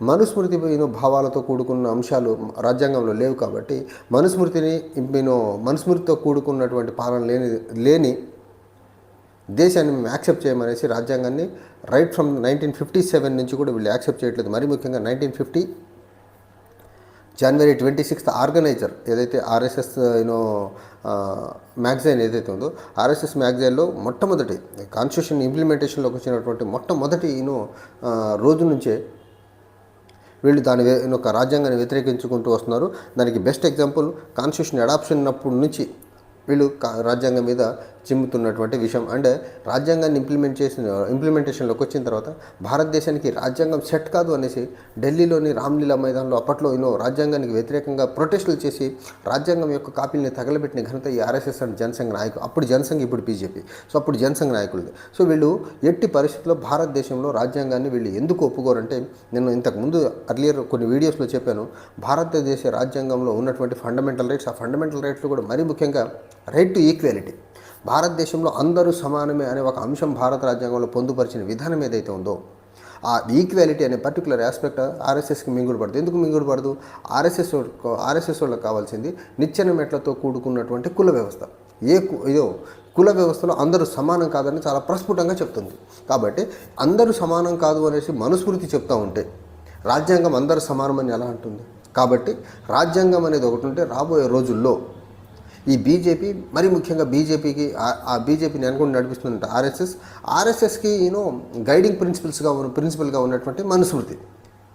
మనుస్మృతి భావాలతో కూడుకున్న అంశాలు రాజ్యాంగంలో లేవు కాబట్టి మనుస్మృతిని నేను మనుస్మృతితో కూడుకున్నటువంటి పాలన లేని లేని దేశాన్ని మేము యాక్సెప్ట్ చేయమనేసి రాజ్యాంగాన్ని right from nineteen fifty seven నుంచి కూడా వీళ్ళు యాక్సెప్ట్ చేయట్లేదు. మరి ముఖ్యంగా nineteen fifty January twenty sixth organiser ఏదైతే ఆర్ఎస్ఎస్ యూనో మ్యాగజైన్ ఏదైతే ఉందో ఆర్ఎస్ఎస్ మ్యాగజైన్లో మొట్టమొదటి కాన్స్టిట్యూషన్ ఇంప్లిమెంటేషన్లోకి వచ్చినటువంటి మొట్టమొదటి యూనో రోజు నుంచే వీళ్ళు దాని ఒక రాజ్యాంగాన్ని వ్యతిరేకించుకుంటూ వస్తున్నారు. దానికి బెస్ట్ ఎగ్జాంపుల్ కాన్స్టిట్యూషన్ అడాప్షన్ అప్పటి నుంచి వీళ్ళు రాజ్యాంగం మీద చిమ్ముతున్నటువంటి విషయం. అండ్ రాజ్యాంగాన్ని ఇంప్లిమెంట్ చేసిన ఇంప్లిమెంటేషన్లోకి వచ్చిన తర్వాత భారతదేశానికి రాజ్యాంగం సెట్ కాదు అనేసి ఢిల్లీలోని రామ్లీలా మైదానంలో అప్పట్లో ఎన్నో రాజ్యాంగానికి వ్యతిరేకంగా ప్రొటెస్టులు చేసి రాజ్యాంగం యొక్క కాపీల్ని తగలబెట్టిన ఘనత ఈ ఆర్ఎస్ఎస్ అండ్ జనసంఘ నాయకులు. అప్పుడు జనసంఘ ఇప్పుడు బీజేపీ. సో అప్పుడు జనసంఘ నాయకులది. సో వీళ్ళు ఎట్టి పరిస్థితుల్లో భారతదేశంలో రాజ్యాంగాన్ని వీళ్ళు ఎందుకు ఒప్పుకోరంటే నేను ఇంతకుముందు అర్లియర్ కొన్ని వీడియోస్లో చెప్పాను. భారతదేశ రాజ్యాంగంలో ఉన్నటువంటి ఫండమెంటల్ రైట్స్ ఆ ఫండమెంటల్ రైట్స్లో కూడా మరీ ముఖ్యంగా రైట్ టు ఈక్వాలిటీ భారతదేశంలో అందరూ సమానమే అనే ఒక అంశం భారత రాజ్యాంగంలో పొందుపరిచిన విధానం ఏదైతే ఉందో ఆ ఈక్వాలిటీ అనే పర్టికులర్ ఆస్పెక్ట్ ఆర్ఎస్ఎస్కి మింగుడు పడదు. ఎందుకు మింగుడు పడదు? ఆర్ఎస్ఎస్ ఆర్ఎస్ఎస్ వాళ్ళకి కావాల్సింది నిచ్చెన మెట్లతో కూడుకున్నటువంటి కుల వ్యవస్థ. ఏ కు- ఇదో కుల వ్యవస్థలో అందరూ సమానం కాదని చాలా ప్రస్ఫుటంగా చెప్తుంది. కాబట్టి అందరూ సమానం కాదు అనేసి మనుస్మృతి చెప్తా ఉంటే రాజ్యాంగం అందరూ సమానమని ఎలా అంటుంది? కాబట్టి రాజ్యాంగం అనేది ఒకటి ఉంటే రాబోయే రోజుల్లో ఈ బీజేపీ మరి ముఖ్యంగా బీజేపీకి ఆ బీజేపీని అనుకుని నడిపిస్తుందంట ఆర్ఎస్ఎస్. ఆర్ఎస్ఎస్కి యూనో గైడింగ్ ప్రిన్సిపల్స్గా ఉన్న ప్రిన్సిపల్గా ఉన్నటువంటి మనుస్మృతి.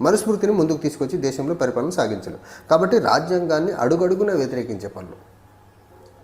మనుస్మృతిని ముందుకు తీసుకొచ్చి దేశంలో పరిపాలన సాగించడం. కాబట్టి రాజ్యాంగాన్ని అడుగడుగున వ్యతిరేకించే పనులు.